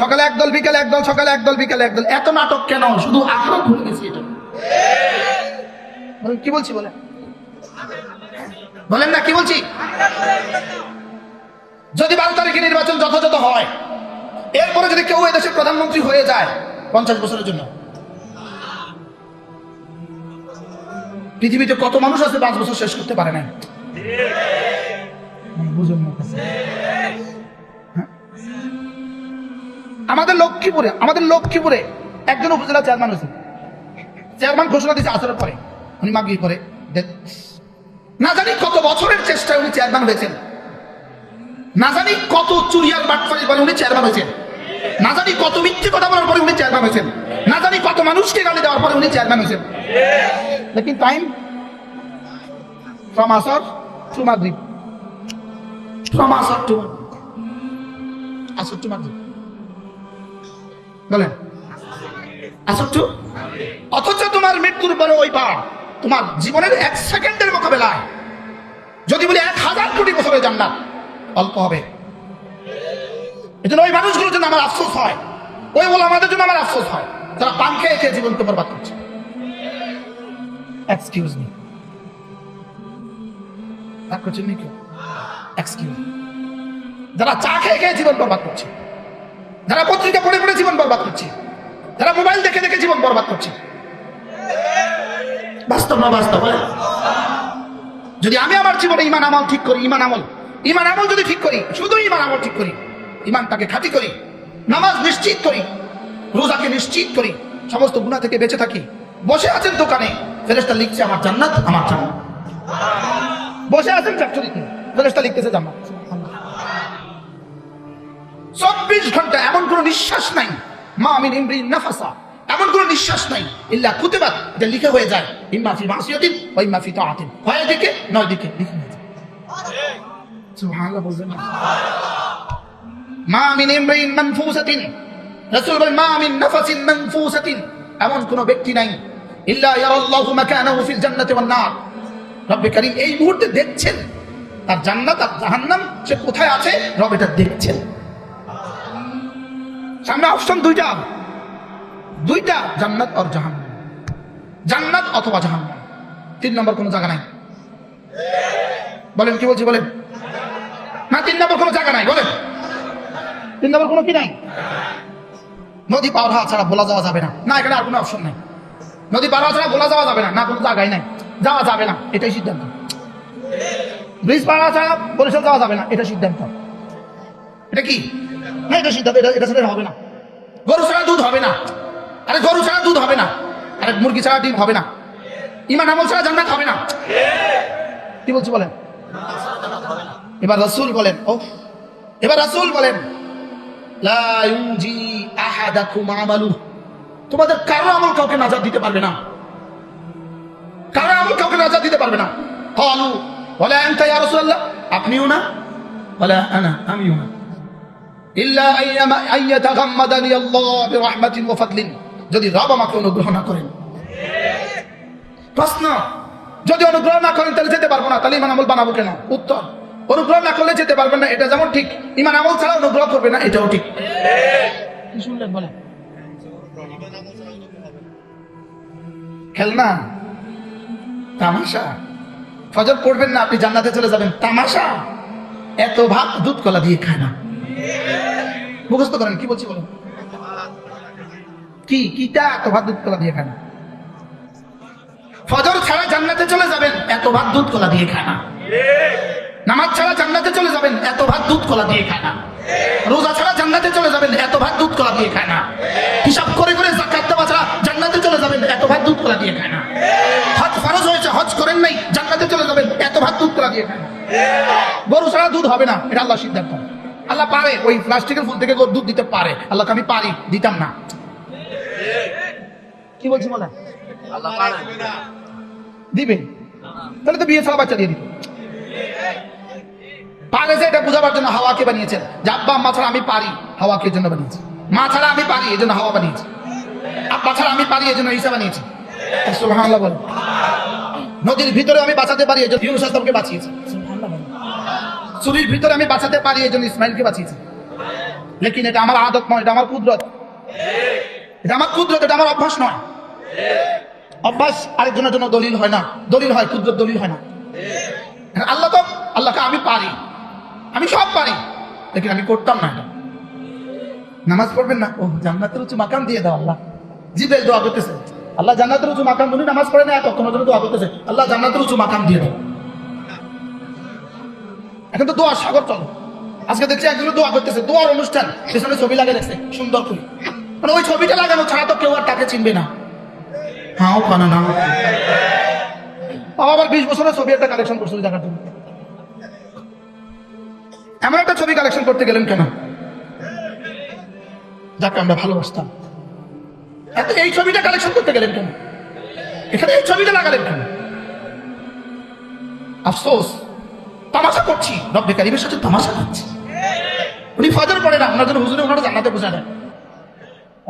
সকালে একদল, বিকালে একদল, সকালে একদল, বিকালে একদল। এত নাটক কেন? শুধু আখড়া ভুলে গেছি এটা। কি বলছি বলেন? বলেন না, কি বলছি? যদি বারো তারিখে নির্বাচন যথাযথ হয়, এরপরে যদি কেউ এদেশের প্রধানমন্ত্রী হয়ে যায় পঞ্চাশ বছরের জন্য, পৃথিবীতে কত মানুষ আছে পাঁচ বছর শেষ করতে পারে না বুঝুন আমাদের লক্ষ্মীপুরে আমাদের লক্ষ্মীপুরে একজন উপজেলা চেয়ারম্যান হয়েছে। চেয়ারম্যান ঘোষণা দিয়েছে আসরের পরে। উনি মাগিয়ে পরে না জানি কত বছরের চেষ্টায় উনি চেয়ারম্যান হয়েছেন। না জানি কত চুরিয়ার বাটফারির পরে উনি চেয়ারম্যান হয়েছেন। না জানি কত মিথ্যে কথা বলার পরে উনি চেয়ারম্যান হয়েছেন। না জানি কত মানুষকে গালি দেওয়ার পরে উনি চেয়ারম্যান হয়েছেন। লেকিন টাইম ফ্রম আসর টু মাগরিব। ফ্রম আসর টু আসর টু মাগরিব। বলেন। আসর টু অথচ তোমার মৃত্যুর পরে ওই পার তোমার জীবনের এক সেকেন্ডের মোকাবেলায়। যদি বলি এক হাজার কোটি বছরের জান্নাত, অল্প হবে। এজন্য ওই মানুষগুলোর জন্য আমার আফসোস হয়। ওই বলে আমাদের জন্য আমার আফসোস হয়। যারা পান খেয়ে খেয়ে জীবনকে বরবাদ করছে। এক্সকিউজ মি এক্সকিউজ যারা চা খেয়ে খেয়ে জীবন বরবাদ করছে। যারা পত্রিকা পড়ে পড়ে জীবন বরবাদ করছে, যারা মোবাইল দেখে দেখে জীবন বরবাদ করছে। বাস্তব না বাস্তব যদি আমি আমার জীবনে ইমান আমল ঠিক করি, ইমান আমল ইমান আমল যদি ঠিক করি, শুধু ইমান আমল ঠিক করি ইমানটাকে খাঁটি করি, নামাজ নিশ্চিত করি, রোজাকে নিশ্চিত করি, সমস্ত গুণা থেকে বেঁচে থাকি, বসে আছেন দোকানে ফেরেস্তা লিখছে, আমার জান্নাত আমার জান্নাত। বসে আছেন ফ্যাক্টরিতে ফেরেস্তা লিখতেছে জান্নাত। চব্বিশ ঘণ্টা এমন কোন নিঃশ্বাস নাই। মা আমিন ইমরি নাফাসা। এমন কোন নিঃশ্বাস নাই। ইল্লা কুতিবাত, এটা লিখে হয়ে যায়। ইম্মা ফি মাসিয়াতিন ওয়া ইম্মা ফি তাআতিন। হয় দিকে নয় দিকে, লিখে যায়। সুবহানাল্লাহ বলবেন না। মা মিন ইমরিন মানফুসাতিন। রাসূল মা মিন নাফাসিন মানফুসাতিন। এমন কোন ব্যক্তি নাই। ইল্লা ইয়ারাল্লাহু মাকানাহু ফিল জান্নাতি ওয়ান নার। রব্বে কারীম এই মুহূর্তে দেখছেন। তার জান্নাত আর জাহান্নাম সে কোথায় আছে? রব এটা দেখছেন। সামনে অপশন দুইটা। দুইটা জান্নাত আর জাহান্নাম। জান্নাত অথবা জাহান্নাম। তিন নম্বর কোনো জায়গা নাই। বলেন, কি বলছি, বলেন? না, তিন নম্বর কোনো জায়গা নাই, বলেন। তিন নম্বর কোনো কি নাই? নদী পার হওয়া ছাড়া বলা যাওয়া যাবে না। না, এখানে আর কোনো অপশন নাই। নদী পার হওয়া ছাড়া বলা যাওয়া যাবে না। না, কোনো জায়গায় নাই। যাওয়া যাবে না। এটাই সিদ্ধান্ত। ব্রিজ পার হওয়া ছাড়া বরিশাল যাওয়া যাবে না। এটা সিদ্ধান্ত। এটা কি? না, এটা সিদ্ধান্ত, এটা এটা ছাড়া হবে না। গরু ছাড়া দুধ হবে না। আরে গরু ছাড়া দুধ হবে না। আরে মুরগি ছাড়া ডিম হবে না। ইমান আমল ছাড়া জান্নাত হবে না। কি বলছি বলেন? এবার রাসূল বলেন, ও, এবার রাসূল বলেন, লা ইউজি আহাদাকুম আমালু তোমাদের কারও আমল কাউকে নাজাত দিতে পারবে না। কারও আমল কাউকে নাজাত দিতে পারবে না। কালু ওয়ালা আনতা ইয়া রাসূলুল্লাহ? আপনিও না? ওয়ালা আনা, আমিও না। যদি রব আমাকে অনুগ্রহ না করেন। প্রশ্ন, যদি অনুগ্রহ না করেন, তাহলে যেতে পারব না। তাহলে ইমান আমল বানাবো কেন? উত্তর, অনুগ্রহ না করলে যেতে পারবেন না, এটা যেমন ঠিক। ইমান আমল ছাড়া অনুগ্রহ করবে না, এটাও ঠিক। খেলনা, তামাশা। ফজর পড়বেন না, আপনি জান্নাতে চলে যাবেন। তামাশা, এত ভাত দুধ কলা দিয়ে খায় না। মুখস্থ করেন, কি বলছি বলুন? কি কিটা এত ভাত দুধ কলা দিয়ে খায় না? ফজর ছাড়া জান্নাতে চলে যাবেন, এত ভাত দুধ কলা দিয়ে খায় না। নামাজ ছাড়া জান্নাতে চলে যাবেন, এত ভাত দুধ কলা দিয়ে খায় না। রোজা ছাড়া জান্নাতে চলে যাবেন, এত ভাত দুধ কলা দিয়ে খায় না। হিসাব করে করে জাকাত দেওয়া ছাড়া জান্নাতে চলে যাবেন, এত ভাত দুধ কলা দিয়ে খায় না। হজ ফরজ হয়েছে, হজ করেন নাই, জান্নাতে চলে যাবেন, এত ভাত দুধ কলা দিয়ে খায় না। গরু ছাড়া দুধ হবে না, এটা আল্লাহ সিদ্ধান্ত। আল্লাহ পারে ওই প্লাস্টিকের ফুল থেকে দুধ দিতে পারে। আল্লাহকে আমি পারি দিতাম না। কি বলছি বলেন দিবে? তাহলে তো বিয়ে ছাড়া বাচ্চা দিয়ে দিবে। পারে যে এটা বোঝাবার জন্য হাওয়াকে বানিয়েছেন? যে আব্বা আম্মা ছাড়া আমি পারি হাওয়াকে জন্য বানিয়েছি? মা ছাড়া আমি পারি এই জন্য হাওয়া বানিয়েছি। আব্বা ছাড়া আমি পারি এই জন্য ঈসা বানিয়েছি। সুবহানাল্লাহ নদীর ভিতরে আমি বাঁচাতে পারি এই জন্য ইউনুস বাঁচিয়েছি। চুরির ভিতরে আমি বাঁচাতে পারি, এই জন্য ইসমাইলকে বাঁচিয়েছি। লেকিন এটা আমার আদত নয়, এটা আমার কুদরত। এটা আমার কুদরত, এটা আমার অভ্যাস নয়। অভ্যাস আরেকজনের জন্য দলিল হয় না। দলিল হয়, কুদরত দলিল হয় না। আল্লাহ তো, আল্লাহকে আমি পারি। আমি সব পারি। লেকিন আমি করতাম না এটা। নামাজ পড়বেন না? ও জান্নাতের উঁচু মাকাম দিয়ে দাও আল্লাহ। জিব্রাইল দোয়া করতেছে। আল্লাহ জান্নাতের উঁচু মাকাম, উনি নামাজ পড়ে না তখন জন্য দোয়া করতেছে। আল্লাহ জান্নাতের উঁচু মাকাম দিয়ে দাও। এখন তো দোয়া, সাগর, চলো। আজকে দেখছি একজন দোয়া করতেছে, দোয়ার অনুষ্ঠান। পেছনে ছবি লাগে দেখছে, সুন্দর করে। মানে ওই ছবিটা লাগানো ছাড়া তো কেউ আর তাকে চিনবে না। হাও খানা না। বাবা আবার বিশ বছরের ছবি একটা কালেকশন করছিল দেখার জন্য। এমন একটা ছবি কালেকশন করতে গেলেন কেন? যাকে, আমরা ভালোবাসতাম। এত, এই ছবিটা কালেকশন করতে গেলেন কেন? এখানে এই ছবিটা লাগালেন কেন? আফসোস। তামাশা করছি। রব্বে কারিমের সাথে তামাশা করছি। উনি ফজর পড়ে না ওনার জন্য হুজুরে ওনারা জান্নাতে বোঝা দেয়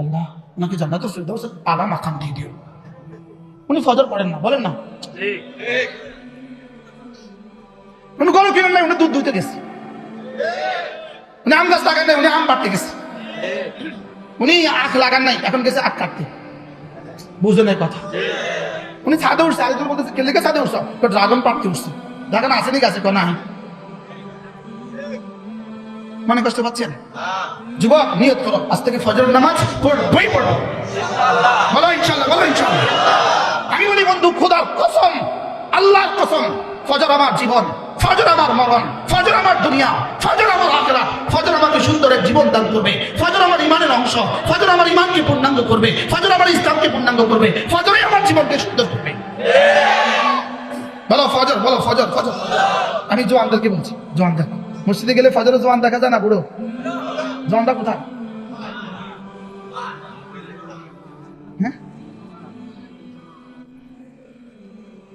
আল্লাহ, ওনাকে জান্নাতে ফেরদাউস আলা মাকাম দিয়ে দিও। উনি ফজর পড়েন না, বলেন না। উনি গরু কিনেন নাই, উনি দুধ দুইতে গেছে। উনি আম গাছ লাগান নাই, উনি আম পাড়তে গেছে। উনি আখ লাগান নাই, এখন গেছে আখ কাটতে। বুঝলেন এই কথা? উনি ছাদে উঠছে, আরেকজন বলতেছে, কে লেগে ছাদে উঠছো? তো ড্রাগন পাড়তে উঠছে। ড্রাগন আসেনি গাছে কোন? নাই মনে কষ্ট পাচ্ছেন? যুবক, নিয়ত করো। আজ থেকে ফজর নামাজ পড়বই পড়ো। বলো ইনশাল্লাহ বলো ইনশাল্লাহ। আমি বলি, বন্ধু খোদার কসম, আল্লাহর কসম, ফজর আমার জীবন, ফজর আমার মরণ, ফজর আমার দুনিয়া, ফজর আমার আখরা, ফজর আমাকে সুন্দর জীবন দান করবে, ফজর আমার ইমানের অংশ, ফজর আমার ইমানকে পূর্ণাঙ্গ করবে, ফজর আমার ইসলামকে পূর্ণাঙ্গ করবে ফজরে আমার জীবনকে সুন্দর করবে। আমি জোয়ানদেরকে বলছি? জোয়ানদের মসজিদে গেলে ফজরে জোয়ান দেখা যায় না, বুড়ো? জোয়ানটা কোথায়? হ্যাঁ?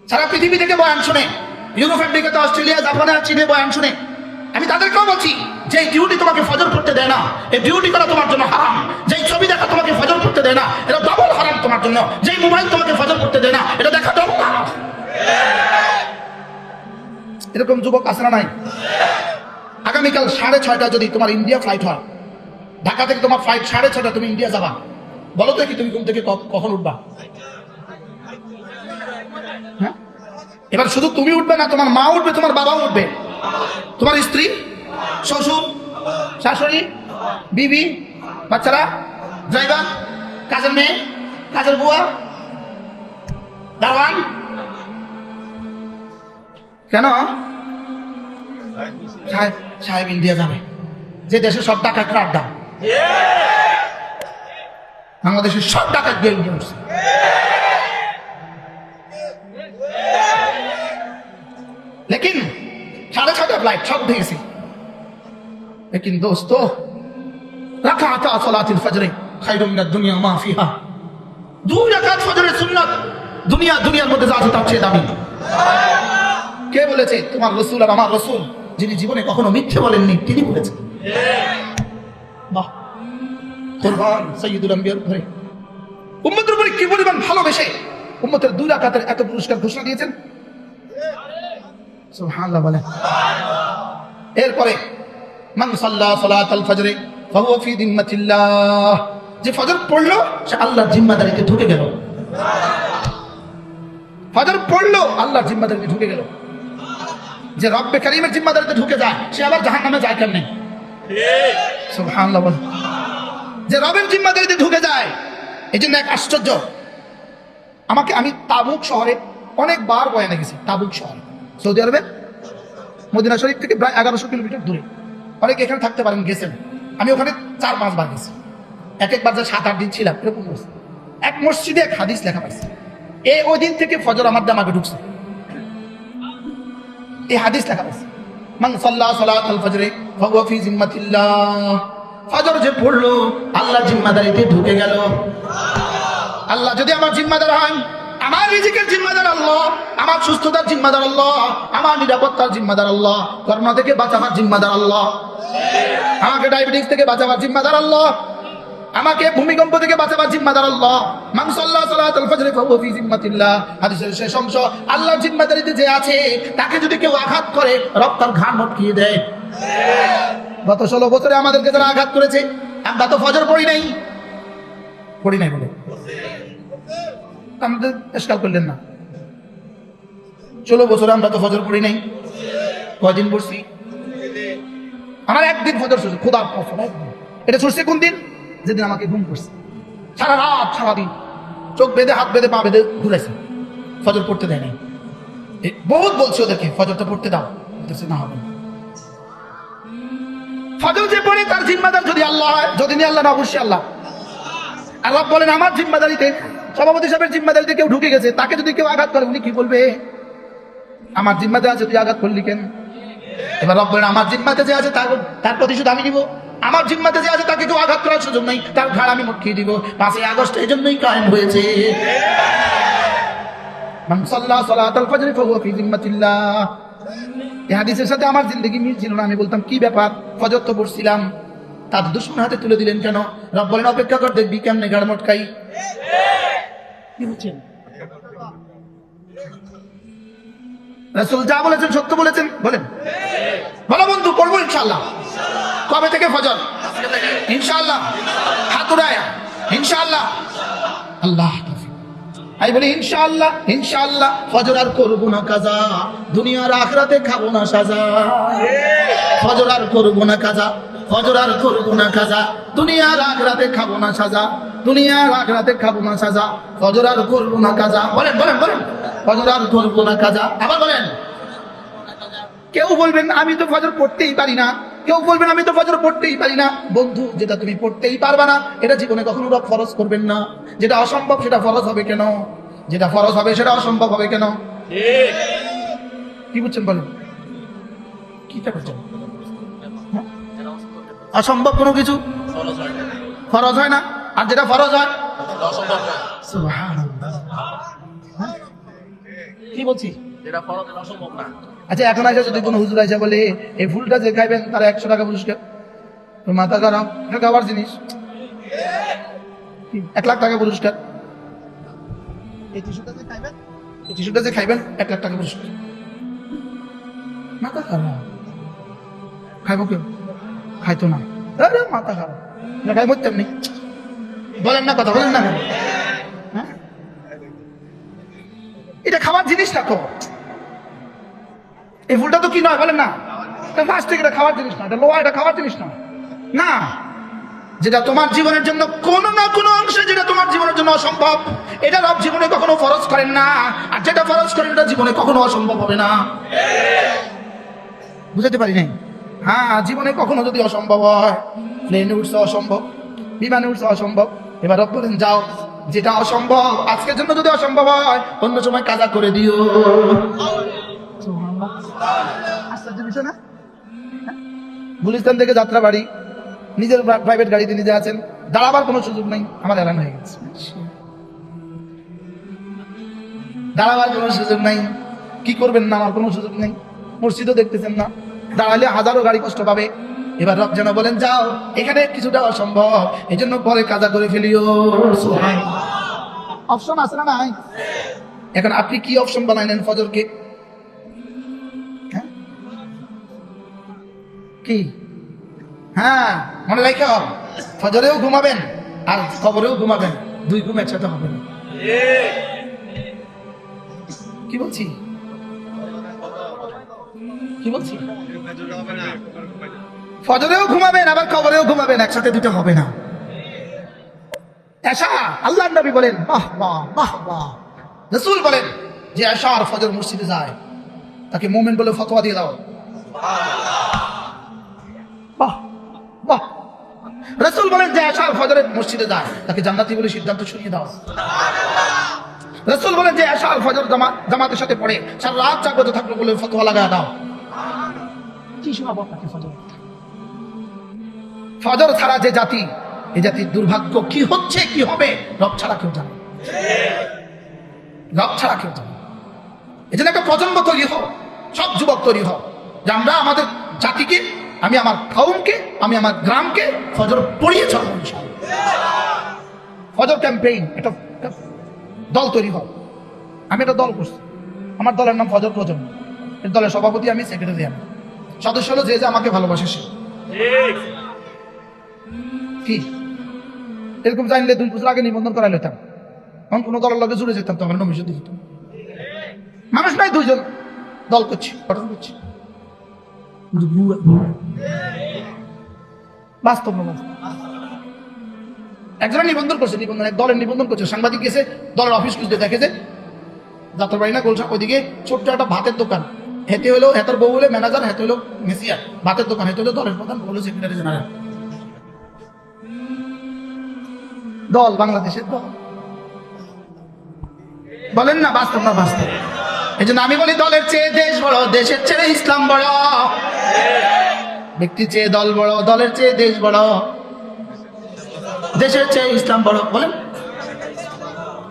সারা পৃথিবী থেকে বয়ান শুনে, ইউরোপ, আমেরিকাতে, অস্ট্রেলিয়া, জাপানে, আর চীনে বয়ান শুনে, আমি তাদেরকেও বলছি যে ডিউটি তোমাকে ফজর করতে দেয় না, এই ডিউটি করা তোমার জন্য হারাম, যেই ছবি দেখা তোমাকে ফজর করতে দেয় না, এটা ডবল হারাম তোমার জন্য, যেই মোবাইল তোমাকে ফজর করতে দেয় না, এটা দেখা ডবল হারাম। এরকম যুবক আছে না নাই? আগামীকাল সাড়ে ছয়টা যদি তোমার ইন্ডিয়া ফ্লাইট হয়, ঢাকা থেকে তোমার ফ্লাইট সাড়ে ছয়টা তুমি ইন্ডিয়া যাবা। বলো তো কি তুমি ঘুম থেকে কখন উঠবা? হ্যাঁ? এবার শুধু তুমি উঠবে না, তোমার মা উঠবে, তোমার বাবাও উঠবে। তোমার স্ত্রী, শ্বশুর, শাশুড়ি, বিবি, বাচ্চারা ড্রাইভার কাজের মেয়ে, কাজের বুয়া দাওয়ান কেন? সাহেব ইন্ডিয়া যাবে। যে দেশে সব ডাকাতরা আড্ডা বাংলাদেশের সব ডাকাত লেকিন সব দিয়েছি লেকিন দোস্ত, রাখা দুনিয়া দুনিয়া, দুনিয়ার মধ্যে যা আছে তার চেয়ে দামি। কে বলেছে? তোমার রসুল আর আমার রসুল, যিনি জীবনে কখনো মিথ্যে বলেননি, তিনি বলেছেন। বাহ। সৈয়দুল এত পুরস্কার ঘোষণা দিয়েছেন? এরপরে সাল্লা যে ফজর পড়ল, সে আল্লাহর জিম্মাদারিতে ঢুকে গেল। ফজর পড়ল, আল্লাহর জিম্মাদারিতে ঢুকে গেল। যে রব্বে কারিমের জিম্মাদারিতে ঢুকে যায়, সে আবার জাহান্নামে যায় কেমনে? যে রবের জিম্মাদারিতে ঢুকে যায় এই জন্য এক আশ্চর্য। আমাকে আমি তাবুক শহরে অনেকবার বয়ানে গেছি, তাবুক শহরে। সৌদি আরবে, মদিনা শরীফ থেকে প্রায় এগারোশো কিলোমিটার দূরে। অনেকে এখানে থাকতে পারেন, গেছেন। আমি ওখানে চার পাঁচবার গেছি। এক একবার যা সাত আট দিন ছিলাম, এরকম এক মসজিদে এক হাদিস লেখা পাইছি। এই ওই দিন থেকে ফজর আমার দামাকে ঢুকছে। এই হাদিস লেখা পাইছি মান সাল্লাহ সালাত আল ফজরে, ফাহুয়া ফি জিম্মাতিল্লাহ। ফজর যে পড়ল আল্লাহ জিম্মাদারিতে ঢুকে গেল। আল্লাহ যদি আমার জিম্মাদার হয় আমার রিজিকের জিম্মাদার আল্লাহ, আমার সুস্থতার জিম্মাদার আল্লাহ, আমার নিরাপত্তার জিম্মাদার আল্লাহ, করোনা থেকে বাঁচাবার জিম্মাদার আল্লাহ, আমাকে ডায়াবেটিস থেকে বাঁচাবার জিম্মাদার আল্লাহ আমাকে ভূমিকম্প থেকে বাঁচাবার জিম্মাদার আল্লাহ। মান সাল্লাহ সালাতুল ফজর ফাহুয়া ফি জিম্মাতিল্লাহ। হাদিসের শেষ অংশ আল্লাহর জিম্মাদারিতে যে আছে, তাকে যদি কেউ আঘাত করে, রব তার ঘাড় মটকিয়ে দেয়। গত ষোলো বছরে আমাদেরকে যারা আঘাত করেছে, আমরা তো ফজর পড়ি নাই। পড়ি নাই বলে। আমাদের এসকাল করলেন না। ষোলো বছরে আমরা তো ফজর পড়ি নাই। কয়দিন পড়ছি? আমার একদিন ফজর শুরু খোদা এটা ছুটছে কোন দিন? যেদিন আমাকে ঘুম করছে। সারা রাত সারাদিন চোখ বেঁধে হাত বেঁধে পা বেঁধে ঘুরেছে ফজর পড়তে দেয় নাই বহুত বলছে ওদেরকে ফজরটা পড়তে দাও। বলতেছে, না হবে। ফজর যে পড়ে তার জিম্মাদার যদি আল্লাহ হয় যদি নি আল্লাহ না অবশ্যই আল্লাহ। আল্লাহ বলেন আমার জিম্মাদারিতে সভাপতি সাহেবের জিম্মাদারিতে কেউ ঢুকে গেছে তাকে যদি কেউ আঘাত করে উনি কি বলবে? আমার জিম্মাতে আছে তুই আঘাত করলি কেন? এবার রব বলেন আমার জিম্মাতে যে আছে তার তার প্রতিশোধ আমি নিব। আমার জিম্মাতে যে আছে তাকে কেউ আঘাত করার সুযোগ নেই। তার ঘাড় আমি মটকিয়ে দিব। পাঁচই আগস্ট এই জন্যই কায়েম হয়েছে। হাদিসের সাথে আমার জিন্দগি মিল ছিল না। আমি বলতাম, কি ব্যাপার? ফজর তো পড়ছিলাম। তার দুশ্মন হাতে তুলে দিলেন কেন? রব বলেন, অপেক্ষা কর, দেখবি কেমনে গাড় মটকাই। কি বলছেন রাসূল যা বলেছেন, সত্য বলেছেন, বলেন। বলো বন্ধু, পড়ব ইনশাল্লাহ কবে থেকে ফজর? ইনশাল্লাহ হাতুরায় ইনশাল্লাহ আল্লাহ। আমি বলি ইনশাল্লাহ ইনশাআল্লাহ, ফজর আর করব না কাজা। দুনিয়ার আখরাতে খাব না সাজা। ফজর আর করব না কাজা। ফজর আর করব না কাজা দুনিয়ার আখরাতে খাব না সাজা। দুনিয়ার আখরাতে খাব না সাজা। ফজর আর করব না কাজা বলেন বলেন বলেন। ফজর আর করব না কাজা আবার বলেন। কেউ বলবেন আমি তো ফজর পড়তেই পারি না। কেউ বলবেন আমি তো ফজর পড়তেই পারি না। বন্ধু যেটা তুমি পড়তেই পারবা না এটা জীবনে কখনো ফরজ করবেন না। যেটা অসম্ভব সেটা ফরজ হবে কেন? যেটা ফরজ হবে সেটা অসম্ভব হবে কেন? কি বুঝছেন বলেন? কিটা হ্যাঁ? অসম্ভব কোনো কিছু? ফরজ হয় না? আর যেটা ফরজ হয়। হ্যাঁ? কি বলছি আচ্ছা এখন আসে যদি কোনো হুজুর আসে বলে এই ফুলটা যে খাইবেন তার একশো টাকা পুরস্কার। মাথা খারাপ এটা খাবার জিনিস। এক লাখ টাকা পুরস্কার। এই টিস্যুটা যে খাইবেন এই টিস্যুটা যে খাইবেন এক লাখ টাকা পুরস্কার। মাথা খারাপ খাইবো কেউ? খাইতো না। আরে মাথা খারাপ। না খাইবো তেমনি বলেন না কথা, বলেন না? হ্যাঁ? এটা খাবার জিনিস না তো। এই ফুলটা তো কি নয়, বলেন না। প্লাস্টিক এটা খাওয়ার জিনিস না, এটা লোহা এটা খাওয়ার জিনিস না। না। যেটা তোমার জীবনের জন্য কোনো না কোনো অংশে যেটা তোমার জীবনের জন্য অসম্ভব, এটা রব জীবনে কখনো ফরজ করেন না। আর যেটা ফরজ করেন, এটা জীবনে কখনো অসম্ভব হবে না। বুঝাতে পারি নাই? হ্যাঁ জীবনে কখনো যদি অসম্ভব হয় প্লেনে উঠছে অসম্ভব, বিমানে উঠছে অসম্ভব, এবার বলেন যাও, যেটা অসম্ভব, আজকের জন্য যদি অসম্ভব হয়, অন্য সময় কাজা করে দিও। না? হ্যাঁ? গুলিস্তান থেকে যাত্রা বাড়ি, নিজের প্রাইভেট গাড়িতে নিজে আছেন, দাঁড়াবার কোনো সুযোগ নেই, আমার এলান হয়ে গেছে। দাঁড়াবার কোনো সুযোগ নাই, কি করবেন না, আমার কোনো সুযোগ নেই, মসজিদও দেখতেছেন না। দাঁড়ালে হাজারো গাড়ি কষ্ট পাবে। এবার রব যেন বলেন, যাও, এখানে কিছুটা অসম্ভব। এই জন্য পরে কাজা করে ফেলিও। অপশন আছে না নাই? এখন আপনি কি অপশন বানাইলেন ফজরকে? হ্যাঁ? কি? হ্যাঁ মনে রাখো ফজরেও ঘুমাবেন আর কবরেও ঘুমাবেন। দুই ঘুম একসাথে হবে না। কি বলছি? কি বলছি? ফজরেও ঘুমাবেন, আবার কবরেও ঘুমাবেন, একসাথে দুটো হবে না। এসা আল্লাহ নবী বলেন, বাহ বাহ বাহ বাহ। রসুল বলেন যে এসা আর ফজর মসজিদে যায়, তাকে মোমেন্ট বলে ফতোয়া দিয়ে দাও। বাহ বাহ। রসুল বলেন যে এসা আর ফজরের মসজিদে যায়, তাকে জান্নাতি বলে সিদ্ধান্ত শুনিয়ে দাও। রসুল বলেন যে এসা আর ফজর জামা- জামাতের সাথে পড়ে সারা রাত জাগ্রত থাকল বলে ফতোয়া লাগা দাও। কি ফজর ছাড়া যে জাতি এই জাতির দুর্ভাগ্য কি হচ্ছে, কি হবে, রব ছাড়া কেউ জানে রব ছাড়া কেউ জানে এই জন্য একটা প্রজন্ম তৈরি হোক, সব যুবক তৈরি হোক, যে আমরা আমাদের জাতিকে, আমি আমার কাউমকে আমি আমার গ্রামকে ফজর পড়িয়ে চলবো। ফজর ক্যাম্পেইন, একটা দল তৈরি হোক। আমি একটা দল করছি। আমার দলের নাম ফজর প্রজন্ম। এই দলের সভাপতি আমি, সেক্রেটারি আমি। সদস্য হলো যে যে আমাকে ভালোবাসে সে। কি? এরকম জানলে দুই বছর আগে নিবন্ধন করাই লইতাম। তখন কোনো দলের লগে জুড়ে যেতাম তখন নমিশন দিত মানুষ নাই দুইজন। দল করছি গঠন করছি। বাস্তব না বাস্তব। নিবন্ধন করছে নিবন্ধন দলের নিবন্ধন করছে। সাংবাদিক গেছে দলের অফিস খুঁজতে দেখে যে যাত্রা বাড়ি না গোলসা ওইদিকে ছোট্ট একটা ভাতের দোকান। হেতে হলো হেতার বউ হলে ম্যানেজার হেতে হলো মেসিয়ার ভাতের দোকান হেতে হলো দলের প্রধান হলো সেক্রেটারি জেনারেল দল, বাংলাদেশের দল। বলেন না, বাস্তব না বাস্তব? এই জন্য আমি বলি, দলের চেয়ে দেশ বড়, দেশের চেয়ে ইসলাম বড়। ব্যক্তি চেয়ে দল বড়, দলের চেয়ে দেশ বড়। দেশের চেয়ে ইসলাম বড়, বলেন।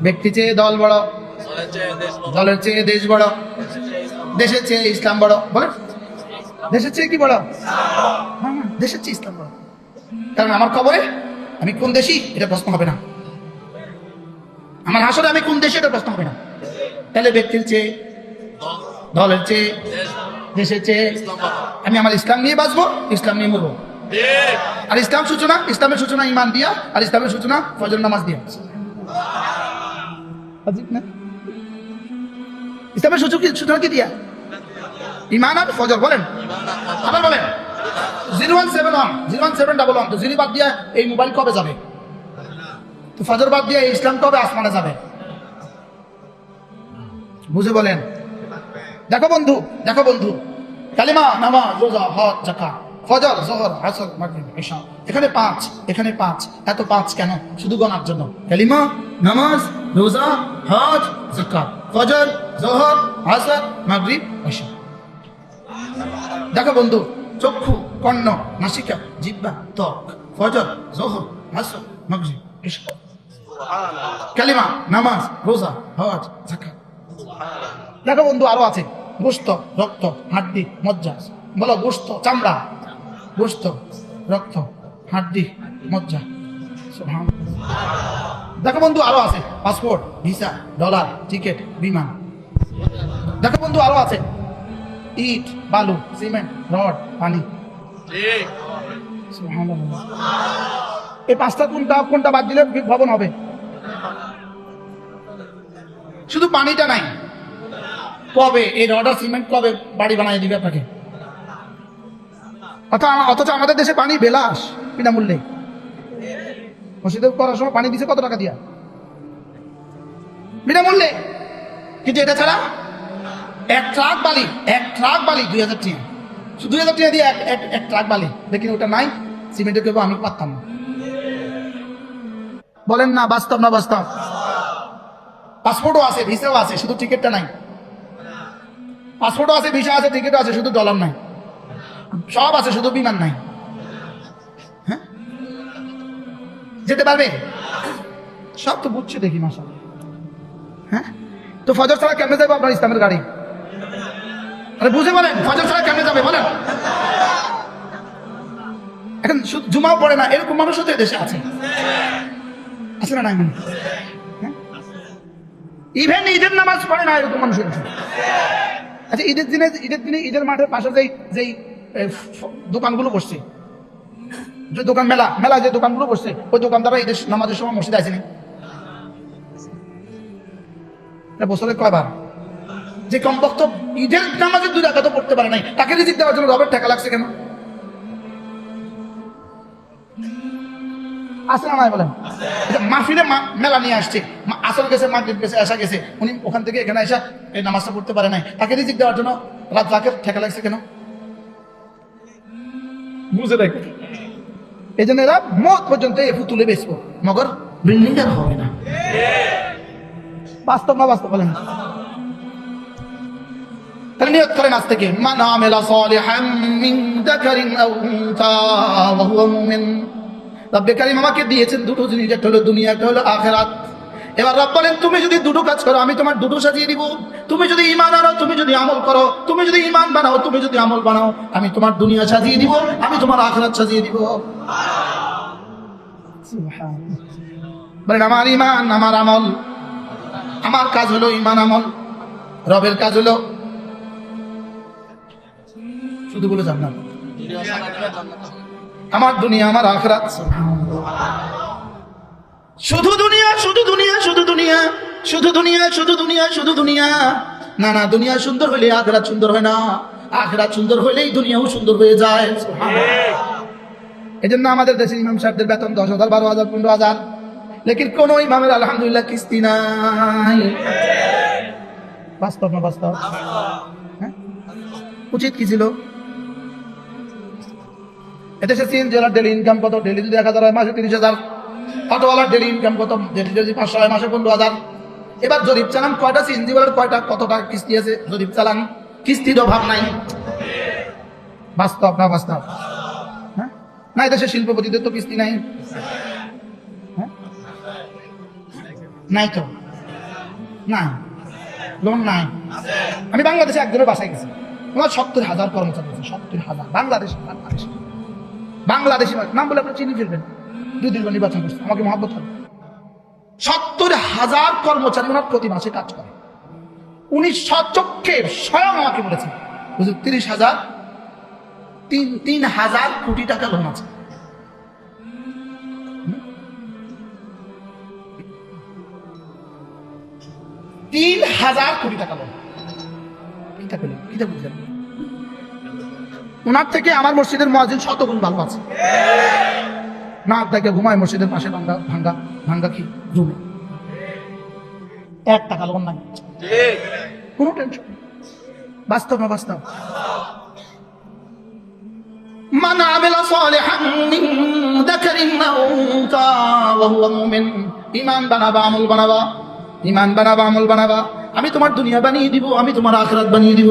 ব্যক্তি চেয়ে দল বড়, দলের চেয়ে দেশ বড়। দেশের চেয়ে ইসলাম বড় দেশের চেয়ে কি বড়? হ্যাঁ, হ্যাঁ, দেশের চেয়ে ইসলাম বড়। কারণ আমার খবরে আমি কোন দেশি এটা প্রশ্ন হবে না। আমার হাসরে আমি কোন দেশে এটা প্রশ্ন হবে না। তাহলে ব্যক্তির চেয়ে দলের চেয়ে দেশের চেয়ে আমি আমার ইসলাম নিয়ে বাঁচবো ইসলাম নিয়ে মরবো। আর ইসলাম সূচনা ইসলামের সূচনা ইমান দিয়া আর ইসলামের সূচনা ফজর নামাজ দিয়া। না? ইসলামের দিয়া? ইমান আর ফজর, বলেন। আবার বলেন। Zero one seven one, zero one seven double one, তো জিরো বাদ দিয়া এই মোবাইল কবে যাবে? তো ফজর বাদ দিয়া ইসলাম কবে আসমানে যাবে? বুঝে বলেন। দেখো বন্ধু দেখো বন্ধু। কালিমা নামা রোজা, হজ জাকা ফজর, জহর, আসর, মাগরিব, ঈশা। এখানে পাঁচ এখানে পাঁচ। এত পাঁচ কেন? শুধু গণার জন্য। কালিমা, নামাজ, রোজা, হজ জাকাত ফজর, জহর, আসর, মাগরিব ঈশা দেখো বন্ধু, চক্ষু, কর্ণ, নাসিকা জিব্বা ত্বক, ফজর, জহর, আসর, মাগরিব ঈশা কালিমা, নামাজ, রোজা, হজ জাকাত দেখো বন্ধু, আরও আছে। গোস্ত, রক্ত, হাড্ডি, মজ্জা। বলো, গোস্ত, চামড়া। গোস্ত, রক্ত, হাড্ডি, মজ্জা। সুবহানাল্লাহ। দেখো বন্ধু, আরও আছে। পাসপোর্ট, ভিসা, ডলার, টিকিট, বিমান। দেখো বন্ধু, আরও আছে। ইট, বালু, সিমেন্ট, রড, পানি। এই পাঁচটা কোনটা কোনটা বাদ দিলে ভবন হবে? শুধু পানিটা নাই। কবে? এই রড আর সিমেন্ট কবে বাড়ি বানিয়ে দিবে আপনাকে? অথচ আমাদের দেশে পানি বেলাস বিনামূল্যে। মসজিদে করার সময় পানি দিছে কত টাকা দিয়া? বিনামূল্যে কিন্তু এটা ছাড়া এক ট্রাক বালি, এক ট্রাক বালি দুই হাজার টিয়া। দুই হাজার টিয়া দিয়ে এক এক ট্রাক বালি। দেখি ওটা নাই, সিমেন্টের কেউ আমি পারতাম না। বলেন না, বাস্তব না বাস্তব? পাসপোর্টও আছে, ভিসাও আছে, শুধু টিকিটটা নাই। পাসপোর্টও আছে, ভিসা আছে, টিকিটও আছে, শুধু ডলার নাই। সব আছে, শুধু বিমান নাই। যেতে পারবে? সব তো বুঝছে দেখি মাসা হ্যাঁ? তো ফজর ছাড়া কেমনে যাবে আপনার ইসলামের গাড়ি? আরে বুঝে বলেন ফজর ছাড়া কেমনে যাবে বলেন। এখন শুধু জুমাও পড়ে না এরকম মানুষও তো দেশে আছে। আছে না মানে ইভেন ঈদের নামাজ পড়ে না এরকম মানুষ আছে আচ্ছা ঈদের দিনে ঈদের দিনে ঈদের মাঠের পাশে যেই যেই দোকানগুলো বসছে যে দোকান মেলা মেলা যে দোকানগুলো বসছে ওই দোকানদাররা ঈদের নামাজের সময় মসজিদে আসেনি। বছরে কয়বার? যে কমপক্ষ ঈদের নামাজে দুই রাখা তো পড়তে পারে নাই তাকে রিজিক দেওয়ার জন্য রবের টাকা লাগছে কেন? আসে না নাই বলেন? মাহফিলে মেলা নিয়ে আসছে। আসল গেছে মাগরিব গেছে আসা গেছে উনি ওখান থেকে এখানে আসা এই নামাজটা পড়তে পারে নাই। তাকে রিজিক দেওয়ার জন্য রাত রাকের ঠেকা লাগছে কেন? বুঝে দেখ। এই জন্য এরা মত পর্যন্ত এ তুলে বেসবো মগর বিল্ডিং হবে না। বাস্তব না বাস্তব বলেন? তাহলে নিয়ত করেন আজ থেকে। মান আমিলা সালিহাম মিন যাকারিন আও উনসা ওয়া হুয়া আমাকে দিয়েছেন দুটো জিনিস, একটা হলো দুনিয়া, একটা হলো আখেরাত। এবার রব বলেন, তুমি যদি দুটো কাজ করো, আমি তোমার দুটো সাজিয়ে দিব। তুমি যদি ইমান আনো, তুমি যদি আমল করো, তুমি যদি ইমান বানাও, তুমি যদি আমল বানাও, আমি তোমার দুনিয়া সাজিয়ে দিব, আমি তোমার আখেরাত সাজিয়ে দিব। আমার ইমান আমার আমল। আমার কাজ হলো ইমান আমল। রবের কাজ হলো শুধু বলে জান্নাত আমার দুনিয়া, আমার আখরাত। শুধু দুনিয়া শুধু দুনিয়া শুধু দুনিয়া। শুধু দুনিয়া শুধু দুনিয়া শুধু দুনিয়া। না না, দুনিয়া সুন্দর হলে আখরাত সুন্দর হয় না। আখরাত সুন্দর হলেই দুনিয়াও সুন্দর হয়ে যায়। এই জন্য আমাদের দেশের ইমাম সাহেবদের বেতন দশ হাজার, বারো হাজার, পনেরো হাজার। লেকিন কোন ইমামের আলহামদুলিল্লাহ কিস্তি নাই। বাস্তব না বাস্তব? হ্যাঁ? উচিত কি ছিল? এদেশে সিএন জেলার ডেলি ইনকাম কত? ডেলি যদি এক হাজার হয়, মাসে তিরিশ হাজার। অটোওয়ালার ডেলি ইনকাম কত? ডেলি যদি পাঁচশো হয়, মাসে পনেরো হাজার। এবার জরিপ চালান কয়টা সিএনজি বলার কয়টা কত টাকা কিস্তি আছে? জরিপ চালান কিস্তির অভাব নাই। বাস্তব না বাস্তব? হ্যাঁ? না, এদেশে শিল্পপতিদের তো কিস্তি নাই। হ্যাঁ? নাই তো? না, লোন নাই। আমি বাংলাদেশে একজনের বাসায় গেছি। তোমার সত্তর হাজার কর্মচারী আছে, সত্তর হাজার। বাংলাদেশ বাংলাদেশ। বাংলাদেশি নাম বলে আপনি চিনি ফেলবেন দুই দিন নির্বাচন করছে, আমাকে মহাব্বত হবে। সত্তর হাজার কর্মচারী ওনার প্রতি মাসে কাজ করে। উনি সচক্ষে স্বয়ং আমাকে বলেছেন বুঝলেন তিরিশ হাজার, তিন তিন হাজার কোটি টাকা লোন আছে। তিন হাজার কোটি টাকা লোন ওনার থেকে আমার মসজিদের মসজিদ শত গুণ ভালো আছে। না থেকে ঘুমায় মসজিদের পাশে ভাঙ্গা ভাঙ্গা ভাঙ্গা কি? রুমে এক টাকা লোন নাই কোনো টেনশন নেই। বাস্তব না বাস্তব من عمل صالحا من ذكر أو أنثى وهو مؤمن ইমান বানাবা আমল বানাবা ইমান বানাবা আমল বানাবা আমি তোমার দুনিয়া বানিয়ে দিব আমি তোমার আখরাত বানিয়ে দিব